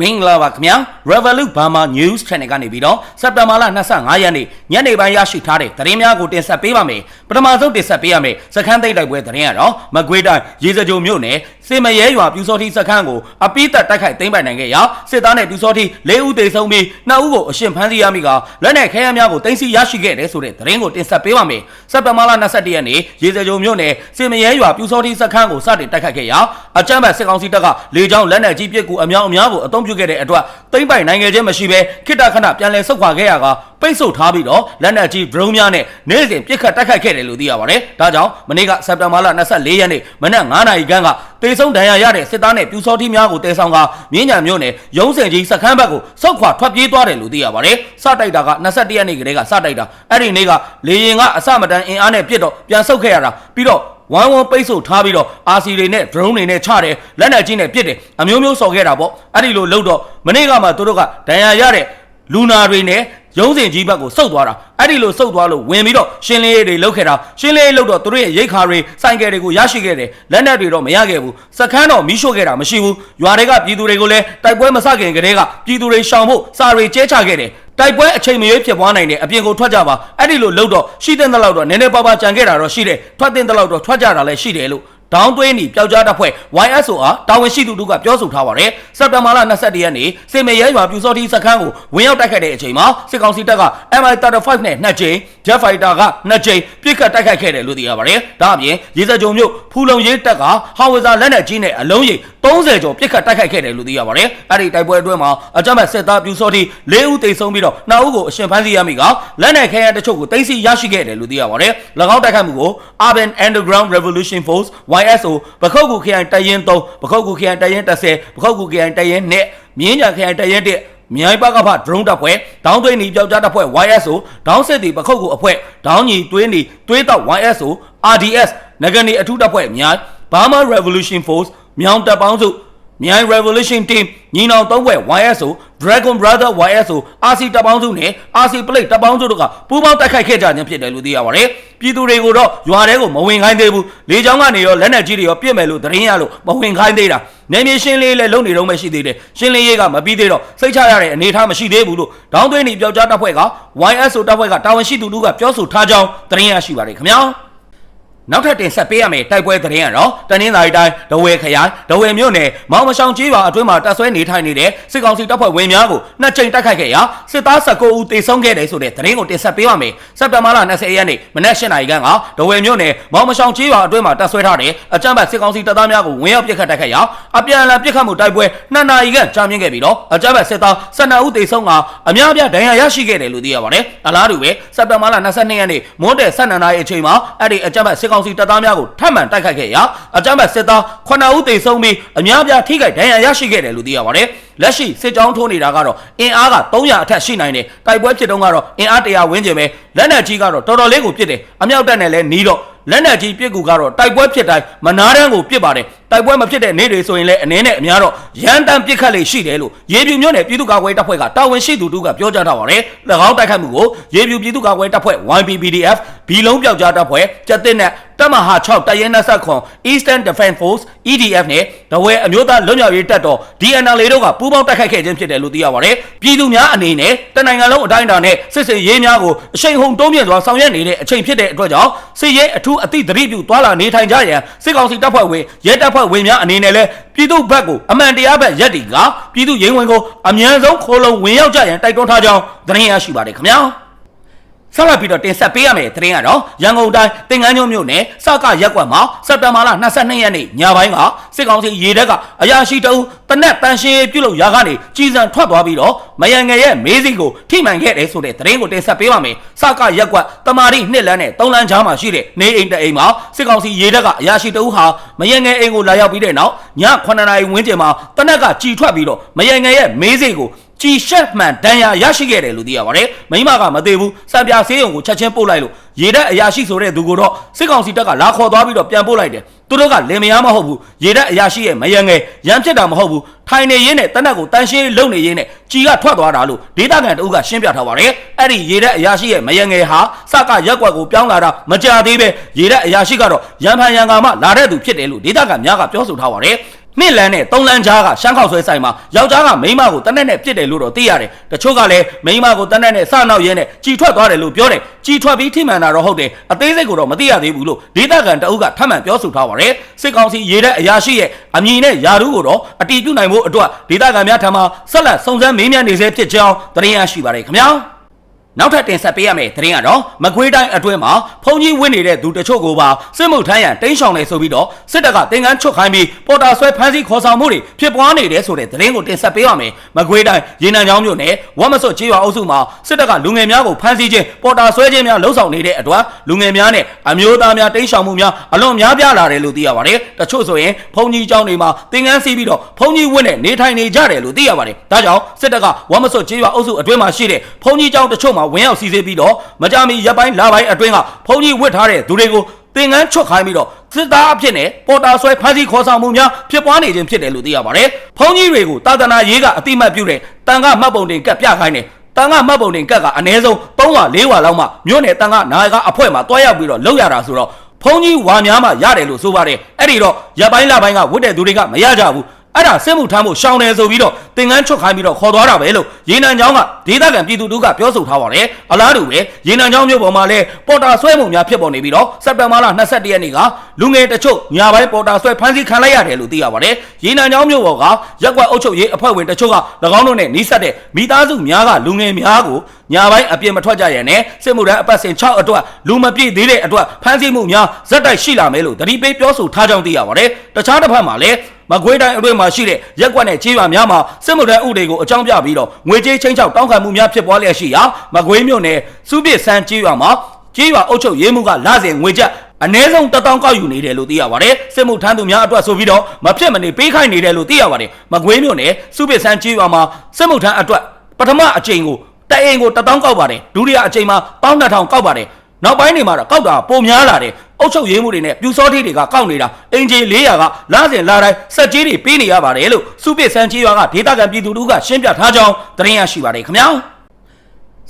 မင်္ဂလာပါခင်ဗျာ Revolut Burma News Channel ကနေပြီးတော့စက်တင်ဘာလ25ရက်နေ့ညနေပိုင်းရရှိထားတဲ့သတင်းများကိုတင်ဆက်ပေးပါမယ်ပထမဆုံးတင်ဆက်ပေးရမယ်စခန်းသိပ်တိုက်ပွဲသတင်းကတော့မကွေးတိုင်းရေစကြိုမြို့နယ် စေမရဲရွာပြူစောတိစခန်းကိုအပိသက်တိုက်ခိုက်သိမ်းပိုင်နိုင်ခဲ့ရာစစ်သားနဲ့ပြူစောတိ၄ဦးသေဆုံးပြီး2ဦးကိုအရှင်ဖမ်းဆီးရမိကလက်နက်ခဲယမ်းများကိုတင်စီရရှိခဲ့တယ်ဆိုတဲ့သတင်းကိုတင်ဆက်ပေးပါမယ်စက်တင်ဘာလ21ရက်နေ့ရေစကြိုမြို့နယ်စေမရဲရွာပြူစောတိစခန်းကိုစတင်တိုက်ခိုက်ခဲ့ရာအကြမ်းဖက်စစ်ကောင်စီတပ်ကလေကြောင်းလက်နက်ကြီးပစ်ကူအများအများကိုအုံပြုခဲ့တဲ့အတွက်သိမ့်ပိုင်နိုင်ငံချင်းမရှိဘဲခိတခဏပြန်လည်ဆုတ်ခွာခဲ့ရကပိတ်ဆို့ထားပြီးတော့လက်နက်ကြီး drone များနဲ့နေ့စဉ်ပစ်ခတ်တိုက်ခိုက်ခဲ့တယ်လို့သိရပါတယ်။ဒါကြောင့်မနေ့ကစက်တင်ဘာလ24ရက်နေ့မနက်9:00နာရီခန့်ကတေဆုံးဒဏ်ရာရတဲ့စစ်သားနဲ့ပြူစောတိများကိုတဲဆောင်ကမြင်းညာမြို့နယ်ရုံးစင်ကြီးစခန်းဘက်ကိုဆုတ်ခွာထွက်ပြေးသွားတယ်လို့သိရပါတယ်။စတိုက်တာက21ရက်နေ့ကလေးကစတိုက်တာအဲ့ဒီနေ့ကလေရင်ကအစမတန်အင်အားနဲ့ပြစ်တော့ပြန်ဆုတ်ခဲ့ရတာပြီးတော့ဝိုင်းဝန်းပိတ်ဆို့ထားပြီးတော့ RC တွေနဲ့ drone တွေနဲ့ချတယ်လက်နက်ကြီးနဲ့ပစ်တယ်အမျိုးမျိုးစော်ခဲ့တာပေါ့အဲ့ဒီလိုလှုပ်တော့မနေ့ကမှသူတို့ကဒဏ်ရာရတဲ့လူနာတွေနဲ့ ရုံးစင်ကြီးဘက်ကိုစုတ်သွားတာအဲ့ဒီလိုစုတ်သွားလို့ဝင်ပြီးတော့ရှင်းလင်းရေးတွေလုပ်ခဲ့တာရှင်းလင်းရေးလုပ်တော့သူတို့ရဲ့ရိတ်ခါတွေစိုင်ကယ်တွေကိုရရှိခဲ့တယ်လက်နက်တွေတော့မရခဲ့ဘူးစခန်းတော့မီးရှို့ခဲ့တာမရှိဘူးရွာတွေကပြည်သူတွေကိုလည်းတိုက်ပွဲမဆခင်ကတည်းကပြည်သူတွေရှောင်ဖို့စာတွေကျဲချခဲ့တယ်တိုက်ပွဲအချိန်မရွေးဖြစ်ပွားနိုင်တယ်အပြင်ကိုထွက်ကြပါအဲ့ဒီလိုလှုပ်တော့ရှိတဲ့တဲ့လောက်တော့နည်းနည်းပါးပါးကြံခဲ့တာတော့ရှိတယ်ထွက်တဲ့တဲ့လောက်တော့ထွက်ကြတာလည်းရှိတယ်လို့ ဒေါင်းသွင်းနီပျောက်ကြားတပ်ဖွဲ့ YSO အားတာဝန်ရှိသူတို့ကပြောဆိုထားပါတယ်စက်တဘာလ22ရက်နေ့စေမေရဲရွာပြူစောတိစခန်းကိုဝင်ရောက်တိုက်ခိုက်တဲ့အချိန်မှာစစ်ကောင်စီတပ်က MI35 နဲ့2ကြိမ် Jet Fighter က2ကြိမ်ပြစ်ခတ်တိုက်ခိုက်ခဲ့တယ်လို့သိရပါတယ်ဒါအပြင်ရေစကြုံမြို့ဖူလုံရေးတပ်ကဟာဝဇာလက်နက်ကြီးနဲ့အလုံးကြီး30ကျော်ပြစ်ခတ်တိုက်ခိုက်ခဲ့တယ်လို့သိရပါတယ်အဲ့ဒီတိုက်ပွဲအတွင်းမှာအကြမ်းဖက်စစ်သားပြူစောတိ4ဦးသေဆုံးပြီးတော့2ဦးကိုအရှင်ဖမ်းဆီးရမိကလက်နက်ခဲယမ်းတချို့ကိုသိမ်းဆည်းရရှိခဲ့တယ်လို့သိရပါတယ်၎င်းတိုက်ခိုက်မှုကို Urban Underground Revolution Force YSO ပခုတ်ကူခရိုင်တရင်3ပခုတ်ကူခရိုင်တရင်10ပခုတ်ကူခရိုင်တရင်2မြင်းညာခရိုင်တရင်1မြိုင်ပကဖ drone တပ်ဖွဲ့ဒေါင်းသွင်းနီပျောက်ကြားတပ်ဖွဲ့ YSO ဒေါင်းစစ်တီပခုတ်ကူအဖွဲ့ဒေါင်းညီတွင်းနီတွဲတော့ YSO RDS နဂနီအထူးတပ်ဖွဲ့မြိုင် Burma Revolution Force မြောင်တပ်ပေါင်းစုမြိုင် Revolution Team ညီနောင်သုံးဘွဲ့ YSO Dragon Brother YSO RC တပ်ပေါင်းစုနဲ့ RC Plate တပ်ပေါင်းစုတို့ကပူးပေါင်းတိုက်ခိုက်ခဲ့ကြခြင်းဖြစ်တယ်လို့သိရပါတယ်။ ပြည်သူတွေကိုတော့ရွာထဲကိုမဝင်ခိုင်းသေးဘူး။လေကြောင်းကနေရောလက်နက်ကြီးတွေရောပြစ်မယ်လို့သတင်းရလို့မဝင်ခိုင်းသေးတာ။နေမြေရှင်းလေးလည်းလုံနေတော့မှရှိသေးတယ်။ရှင်းလင်းရေးကမပြီးသေးတော့စိတ်ချရတဲ့အနေအထားမရှိသေးဘူးလို့ဒေါင်းသွင်းနေပျောက်ကြားတပ်ဖွဲ့က YSO တပ်ဖွဲ့ကတာဝန်ရှိသူတို့ကပြောဆိုထားကြောင်းသတင်းရရှိပါတယ်ခင်ဗျာ။ နောက်ထပ်တင်ဆက်ပေးရမယ့်တိုက်ပွဲသတင်းကတော့တနင်္သာရီတိုင်းဒဝဲခရိုင်ဒဝဲမြို့နယ်မောင်မဆောင်ကြီးပါအတွင်းမှာတပ်ဆွဲနေထိုင်နေတဲ့စစ်ကောင်စီတပ်ဖွဲ့ဝင်များကိုနှစ်ကြိမ်တိုက်ခိုက်ခဲ့ရာစစ်သား19ဦးသေဆုံးခဲ့တယ်ဆိုတဲ့သတင်းကိုတင်ဆက်ပေးပါမယ်။စက်တင်ဘာလ20ရက်နေ့မနက်8:00နာရီခန့်ကဒဝဲမြို့နယ်မောင်မဆောင်ကြီးပါအတွင်းမှာတပ်ဆွဲထားတဲ့အကြမ်းဖက်စစ်ကောင်စီတပ်သားများကိုဝင်ရောက်ပစ်ခတ်တိုက်ခိုက်ရာအပြန်အလှန်ပစ်ခတ်မှုတိုက်ပွဲ2နာရီခန့်ကြာမြင့်ခဲ့ပြီးတော့အကြမ်းဖက်စစ်သား12ဦးသေဆုံးကအများအပြားဒဏ်ရာရရှိခဲ့တယ်လို့သိရပါတယ်။အလားတူပဲစက်တင်ဘာလ22ရက်နေ့မွန်းတဲ့12နာရီအချိန်မှာအဲ့ဒီအကြမ်းဖက်စစ်ကောင်စီတပ်သားများကိုထပ်မံတိုက်ခိုက်ခဲ့ရာအကြမ်းဖက်စစ်သား9ဦးသေဆုံးပြီးအများအပြားထိခိုက်ဒဏ်ရာရရှိခဲ့တယ်လို့သိရပါတယ်။လက်ရှိစစ်ကြောင်းထိုးနေတာကတော့အင်အားက300အထက်ရှိနိုင်တယ်။တိုက်ပွဲဖြစ်တုန်းကတော့အင်အား100ဝန်းကျင်ပဲလက်နက်ကြီးကတော့တော်တော်လေးကိုပြစ်တယ်။အမြောက်တပ်နဲ့လည်းနီးတော့လက်နက်ကြီးပြစ်ကူကတော့တိုက်ပွဲဖြစ်တိုင်းမနာတန်းကိုပြစ်ပါတယ်တိုက်ပွဲမဖြစ်တဲ့နေ့တွေဆိုရင်လည်းအနည်းနဲ့အများတော့ရန်တမ်းပြစ်ခတ်လေရှိတယ်လို့ရေပြူမြို့နယ်ပြည်သူ့ကာကွယ်တပ်ဖွဲ့ကတာဝန်ရှိသူတို့ကပြောကြားထားပါတယ်၎င်းတိုက်ခိုက်မှုကိုရေပြူပြည်သူ့ကာကွယ်တပ်ဖွဲ့ YPPDF ဘီလုံးပြောက်ကြားတပ်ဖွဲ့ကျက်တဲ့နဲ့တပ်မဟာ6တရဲနှဆက်ခွန် Eastern Defense Force EDF နဲ့တဝဲအမျိုးသားလွတ်မြောက်ရေးတပ်တော် DNL တို့ကပူးပေါင်းတိုက်ခိုက်ခဲ့ခြင်းဖြစ်တယ်လို့သိရပါတယ်ပြည်သူများအနေနဲ့တနိုင်ငံလုံးအတိုင်းအတာနဲ့စစ်စင်ရေးများကိုအရှိန်ဟုန်တုံးပြင်းစွာဆောင်ရွက်နေတဲ့အချိန်ဖြစ်တဲ့အတွက်ကြောင့်စစ်ရေးအထူးအသည့်သတိပြုသွာလာနေထိုင်ကြရန်စစ်ကောင်စီတပ်ဖွဲ့ဝင်ရဲတပ်ဖွဲ့ဝင်များအနေနဲ့လည်းပြည်သူ့ဘက်ကိုအမှန်တရားဘက်ရက်တီကပြည်သူ့ရင်းဝင်ကိုအမြန်ဆုံးခိုးလုံဝင်ရောက်ကြရန်တိုက်တွန်းထားကြောင်းသတင်းရရှိပါတယ်ခင်ဗျာ ဆက်လက်ပြီးတော့တင်ဆက်ပေးရမယ့်သတင်းကတော့ရန်ကုန်တိုင်းတင်ငန်းညုံမြို့နယ်စကရက်ကွက်မှာစက်တဘာလ22ရက်နေ့ညပိုင်းကစစ်ကောင်စီရေတပ်ကအရာရှိတအုပ်တနက်တန်ရှင်းပြုတ်လို့ရာကနေကြီးစံထွက်သွားပြီးတော့မယံငယ်ရဲ့မေးစိကိုထိမှန်ခဲ့တယ်ဆိုတဲ့သတင်းကိုတင်ဆက်ပေးပါမယ်စကရက်ကွက်တမာရီနှစ်လမ်းနဲ့သုံးလမ်းကြားမှာရှိတဲ့နေအိမ်တအိမ်မှာစစ်ကောင်စီရေတပ်ကအရာရှိတအုပ်ဟာမယံငယ်အိမ်ကိုလာရောက်ပြီးတဲ့နောက်ည9နာရီဝန်းကျင်မှာတနက်ကကြည်ထွက်ပြီးတော့မယံငယ်ရဲ့မေးစိကို ကြည်ရှက်မှန်ဒဏ်ရာရရှိခဲ့တယ်လို့သိရပါတယ်။မိမကမသေးဘူး။စံပြဆေးရုံကိုချက်ချင်းပို့လိုက်လို့ရေတပ်အရာရှိဆိုတဲ့သူကိုတော့စစ်ကောင်စီတပ်ကလာခေါ်သွားပြီးတော့ပြန်ပို့လိုက်တယ်။သူတို့ကလင်မယားမဟုတ်ဘူး။ရေတပ်အရာရှိရဲ့မယံငယ်ရမ်းဖြစ်တာမဟုတ်ဘူး။ထိုင်နေရင်းနဲ့တနက်ကိုတန်းရှင်းလုံနေရင်းနဲ့ကြည်ကထွက်သွားတာလို့ဒေသခံတအုပ်ကရှင်းပြထားပါတယ်။အဲ့ဒီရေတပ်အရာရှိရဲ့မယံငယ်ဟာစကရက်ကွက်ကိုပြောင်းလာတာမကြသေးပဲရေတပ်အရာရှိကတော့ရန်ဖန်ရန်ကာမှလာတဲ့သူဖြစ်တယ်လို့ဒေသခံများကပြောဆိုထားပါတယ်။ နှစ်လန်းနဲ့သုံးလန်းကြားကရှမ်းခေါက်ဆွဲဆိုင်မှာယောက်ျားကမိန်းမကိုတနက်နဲ့ပြစ်တယ်လို့တော့သိရတယ်တချို့ကလည်းမိန်းမကိုတနက်နဲ့စနောက်ရဲနဲ့ကြည်ထွက်သွားတယ်လို့ပြောတယ်ကြည်ထွက်ပြီးထိမှန်တာတော့ဟုတ်တယ်အသေးစိတ်ကိုတော့မသိရသေးဘူးလို့ဒေသခံတအုပ်ကထပ်မံပြောဆိုထားပါတယ်စစ်ကောင်စီရေတဲ့အရာရှိရဲ့အမည်နဲ့ယာရုကိုတော့အတီးပြုတ်နိုင်ဖို့အတွက်ဒေသခံများထံမှဆက်လက်စုံစမ်းမေးမြန်းနေစေဖြစ်ကြောင်းသတင်းရရှိပါတယ်ခင်ဗျာ နောက်ထပ်တင်ဆက်ပေးရမယ့်သတင်းကတော့မကွေးတိုင်းအတွင်းမှာဖုန်ကြီးဝင်းနေတဲ့သူတချို့ကိုပါစစ်မှုထမ်းရန်တင်းရှောင်နေဆိုပြီးတော့စစ်တပ်ကတင်ကန်းချွတ်ခိုင်းပြီးပေါ်တာဆွဲဖမ်းဆီးခေါ်ဆောင်မှုတွေဖြစ်ပွားနေတယ်ဆိုတဲ့သတင်းကိုတင်ဆက်ပေးရမယ်မကွေးတိုင်းရေနံချောင်းမြို့နယ်ဝမ်မစွတ်ကျေးရွာအုပ်စုမှာစစ်တပ်ကလူငယ်များကိုဖမ်းဆီးခြင်းပေါ်တာဆွဲခြင်းများလှုံ့ဆော်နေတဲ့အတွက်လူငယ်များနဲ့အမျိုးသားများတင်းရှောင်မှုများအလွန်များပြားလာတယ်လို့သိရပါတယ်တချို့ဆိုရင်ဖုန်ကြီးကျောင်းတွေမှာတင်ကန်းစီးပြီးတော့ဖုန်ကြီးဝင်းနဲ့နေထိုင်နေကြတယ်လို့သိရပါတယ်ဒါကြောင့်စစ်တပ်ကဝမ်မစွတ်ကျေးရွာအုပ်စုအတွင်းမှာရှိတဲ့ဖုန်ကြီးကျောင်းတချို့မှာဝင်ရောက်စီစစ်ပြီးတော့မကြမီရပ်ပိုင်းလာပိုင်းအတွင်းကဖုန်ကြီးဝစ်ထားတဲ့သူတွေကိုတင်ကန်းချွတ်ခိုင်းပြီးတော့စစ်သားအဖြစ်နဲ့ပေါ်တာဆွဲဖမ်းဆီးခေါ်ဆောင်မှုများဖြစ်ပွားနေခြင်းဖြစ်တယ်လို့သိရပါတယ်။ဖုန်ကြီးတွေကိုတာသနာရေးကအတိမတ်ပြုတဲ့တန်ခမှတ်ပုံတင်ကတ်ပြခိုင်းတယ်တန်ခမှတ်ပုံတင်ကတ်ကအနည်းဆုံး3ဝ4ဝလောက်မှမြို့နယ်တန်ခနာယကအဖွဲမှာတွားရောက်ပြီးတော့လောက်ရတာဆိုတော့ဖုန်ကြီးဝါများမှရတယ်လို့ဆိုပါတယ်။အဲ့ဒီတော့ရပ်ပိုင်းလာပိုင်းကဝတ်တဲ့သူတွေကမရကြဘူး။ အဲ့ဒါစစ်မှုထမ်းဖို့ရှောင်တယ်ဆိုပြီးတော့တင်ကန်းချွတ်ခိုင်းပြီးတော့ခေါ်သွားတာပဲလို့ရေနံချောင်းကဒေသခံပြည်သူတို့ကပြောဆိုထားပါတယ်အလားတူပဲရေနံချောင်းမြို့ပေါ်မှာလည်းပေါ်တာဆွဲမှုများဖြစ်ပေါ်နေပြီးတော့စက်တင်ဘာလ22ရက်နေ့ကလူငယ်တချို့ညာပိုင်းပေါ်တာဆွဲဖမ်းဆီးခံလိုက်ရတယ်လို့သိရပါတယ်ရေနံချောင်းမြို့ပေါ်ကရက်ကွက်အုပ်ချုပ်ရေးအဖွဲ့ဝင်တချို့က၎င်းတို့နဲ့နှိစက်တဲ့မိသားစုများကလူငယ်များကိုညာပိုင်းအပြင်မထွက်ကြရနဲ့စစ်မှုထမ်းအပတ်စဉ်6အတွက်လူမပြည့်သေးတဲ့အတွက်ဖမ်းဆီးမှုများဇက်တိုက်ရှိလာမယ်လို့တတိပေးပြောဆိုထားကြောင်းသိရပါတယ်တခြားတစ်ဖက်မှာလည်း မကွေးတိုင်းအတွင်းမှာရှိတဲ့ရက်ကွက်နဲ့ချေးရွာများမှာစစ်မှုထမ်းဥတွေကိုအကြောင်းပြပြီးတော့ငွေကြေးချင်းချောက်တောင်းခံမှုများဖြစ်ပွားလျက်ရှိရာမကွေးမြို့နယ်စုပစ်ဆန်းချေးရွာမှာချေးရွာအုပ်ချုပ်ရေးမှုကလစဉ်ငွေကျပ်အ ਨੇ ဆုံးတထောင်ကောက်ယူနေတယ်လို့သိရပါတယ်စစ်မှုထမ်းသူများအတွက်ဆိုပြီးတော့မဖြစ်မနေပေးခိုင်းနေတယ်လို့သိရပါတယ်မကွေးမြို့နယ်စုပစ်ဆန်းချေးရွာမှာစစ်မှုထမ်းအတွက်ပထမအကြိမ်ကိုတအိမ်ကိုတထောင်ကောက်ပါတယ်ဒုတိယအကြိမ်မှာ1200ကောက်ပါတယ်နောက်ပိုင်းတွေမှာတော့ကောက်တာပုံများလာတယ် အုပ်ချုပ်ရေးမှုတွေနဲ့ပြူစောတိတွေကကောက်နေတာအင်ဂျီ400ကလာစဉ်လာတိုင်းစက်ကြီးတွေပေးနေရပါတယ်လို့စုပစ်ဆန်းကြီးရွာကဒေသခံပြည်သူတို့ကရှင်းပြထားကြောင်းသတင်းရရှိပါတယ်ခင်ဗျာ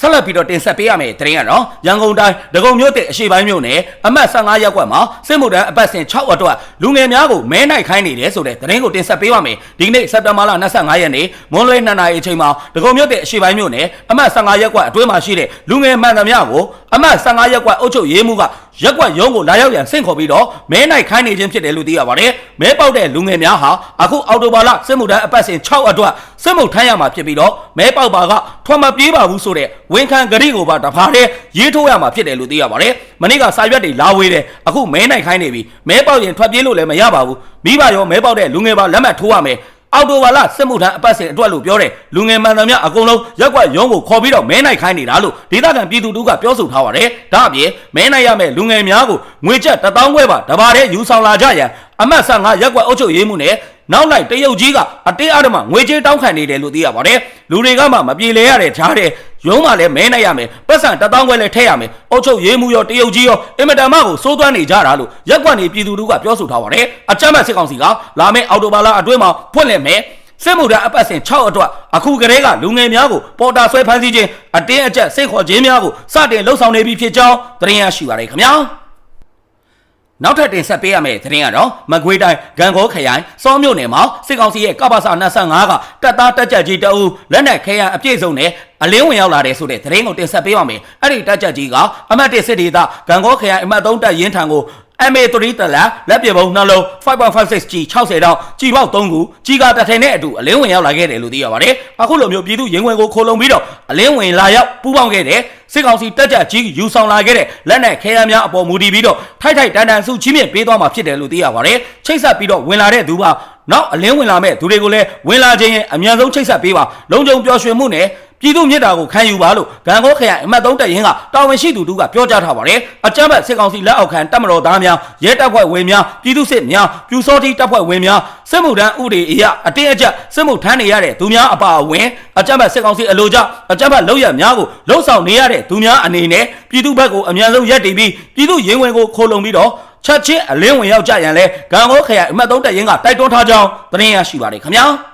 ဆက်လက်ပြီးတော့တင်ဆက်ပေးရမယ့်သတင်းကတော့ရန်ကုန်တိုင်းဒဂုံမြို့တဲ့အရှိပိုင်းမြို့နယ်အမှတ်15ရပ်ကွက်မှာစစ်မှုထမ်းအပတ်စဉ်6အတွက်လူငယ်များကိုမဲနိုင်ခိုင်းနေတယ်ဆိုတဲ့သတင်းကိုတင်ဆက်ပေးပါမယ်ဒီနေ့စက်တင်ဘာလ25ရက်နေ့မွန်းလွဲ2နာရီအချိန်မှာဒဂုံမြို့တဲ့အရှိပိုင်းမြို့နယ်အမှတ်15ရပ်ကွက်အတွင်းမှာရှိတဲ့လူငယ်မှန်သမျှကိုအမှတ်15ရပ်ကွက်အုပ်ချုပ်ရေးမှုက ရက်ကွက်ရုံးကိုလာရောက်ရန်ဆင့်ခေါ်ပြီးတော့မဲနိုင်ခိုင်းနေခြင်းဖြစ်တယ်လို့သိရပါတယ်မဲပေါက်တဲ့လူငယ်များဟာအခုအော်တိုဘာလစစ်မှုထမ်းအပတ်စဉ်6အတွက်စစ်မှုထမ်းရမှာဖြစ်ပြီးတော့မဲပေါက်ပါကထွက်မပြေးပါဘူးဆိုတဲ့ဝန်ခံဂရိကိုပါတဖာတည်းရေးထိုးရမှာဖြစ်တယ်လို့သိရပါတယ်မနေ့ကစာရွက်တွေလာဝေးတယ်အခုမဲနိုင်ခိုင်းနေပြီမဲပေါက်ရင်ထွက်ပြေးလို့လည်းမရပါဘူးမိဘရောမဲပေါက်တဲ့လူငယ်ပါလက်မှတ်ထိုးရမယ် အော်တိုဘာလစစ်မှုထမ်းအပတ်စဉ်အတွက်လို့ပြောတယ်လူငယ်မှန်သမျှအကုန်လုံးရက်ကွက်ရုံးကိုခေါ်ပြီးတော့မဲနိုင်ခိုင်းနေတာလို့ဒေသခံပြည်သူတို့ကပြောဆိုထားပါတယ်ဒါအပြင်မဲနိုင်ရမယ့်လူငယ်များကိုငွေကျပ်1000ခွဲပါတဘာတဲ့ယူဆောင်လာကြရန်အမတ်15ရက်ကွက်အုပ်ချုပ်ရေးမှုနဲ့နောက်လိုက်တရုတ်ကြီးကအတေးအဓမ္မငွေကြေးတောင်းခံနေတယ်လို့သိရပါတယ်လူတွေကမှမပြေလဲရတဲ့ကြားတဲ့ ရုံးမှလည်းမဲနိုင်ရမယ်ပတ်စံ1000ခွဲလည်းထည့်ရမယ်အုပ်ချုပ်ရေးမှုရောတရုတ်ကြီးရောအင်မတန်မှကိုစိုးသွမ်းနေကြတာလို့ရက်ကွက်နေပြည်သူတို့ကပြောဆိုထားပါတယ်အကြမ်းဖက်စစ်ကောင်စီကလာမယ့်အော်တိုဘာလအတွင်းမှာဖွင့်လှစ်မယ်စစ်မှုထမ်းအပတ်စဉ်6အတွက်အခုကလေးကလူငယ်များကိုပေါ်တာဆွဲဖမ်းဆီးခြင်းအတင်းအကျပ်စိတ်ခေါ်ခြင်းများကိုစတင်လှုပ်ဆောင်နေပြီဖြစ်ကြောင်းသတင်းရရှိပါရခင်ဗျာနောက်ထပ်တင်ဆက်ပေးရမယ့်သတင်းကတော့မကွေးတိုင်းဂံကောခရိုင်စောမြို့နယ်မှာစစ်ကောင်စီရဲ့ကပ္ပစာ25ကတပ်သားတက်ကြပ်ကြီးတအူလက်နက်ခဲယံအပြည့်စုံနဲ့ အလင်းဝင်ရောက်လာတယ်ဆိုတဲ့သတင်းကိုတင်ဆက်ပေးပါမယ်။အဲ့ဒီတက်ကြပ်ကြီးကအမတ်1စစ်ဒေသဂံကောခရိုင်အမတ်3တပ်ရင်းထံကို MA3 တလလက်ပြေပုံနှလုံး 5.56G 60တောင်ကြီးပေါက်3ခုကြီးကတထင်နဲ့အတူအလင်းဝင်ရောက်လာခဲ့တယ်လို့သိရပါတယ်။အခုလိုမျိုးပြည်သူရင်ဝင်ကိုခိုးလုံပြီးတော့အလင်းဝင်လာရောက်ပူးပေါင်းခဲ့တဲ့စစ်ကောင်စီတက်ကြကြီးယူဆောင်လာခဲ့တဲ့လက်နက်ခဲယမ်းများအပေါ်မူတည်ပြီးတော့ထိုက်ထိုက်တန်တန်စုချင်းမြင့်ပေးသွားမှာဖြစ်တယ်လို့သိရပါတယ်။ချိတ်ဆက်ပြီးတော့ဝင်လာတဲ့သူပါနောက်အလင်းဝင်လာမဲ့သူတွေကိုလည်းဝင်လာခြင်းရဲ့အမြန်ဆုံးချိတ်ဆက်ပေးပါလုံခြုံပျော်ရွှင်မှုနဲ့ ပြည်သူမြစ်တာကိုခံယူပါလို့ဂံကောခရိုင်အမှတ်3တပ်ရင်းကတာဝန်ရှိသူတို့ကပြောကြားထားပါတယ်အကြမ်းဖက်စစ်ကောင်စီလက်အောက်ခံတပ်မတော်သားများရဲတပ်ဖွဲ့ဝင်များပြည်သူစစ်များပြူစောတိတပ်ဖွဲ့ဝင်များစစ်မှုထမ်းဥဒေအရအတင်းအကျပ်စစ်မှုထမ်းနေရတဲ့သူများအပါအဝင်အကြမ်းဖက်စစ်ကောင်စီအလို့ကြအကြမ်းဖက်လုပ်ရများကိုလှုံ့ဆော်နေရတဲ့သူများအနေနဲ့ပြည်သူဘက်ကိုအမြန်ဆုံးရက်တည်ပြီးပြည်သူရင်ဝင်ကိုခိုးလုံပြီးတော့ချက်ချင်းအလင်းဝင်ရောက်ကြရန်လဲဂံကောခရိုင်အမှတ်3တပ်ရင်းကတိုက်တွန်းထားကြောင်းသတင်းရရှိပါတယ်ခင်ဗျာ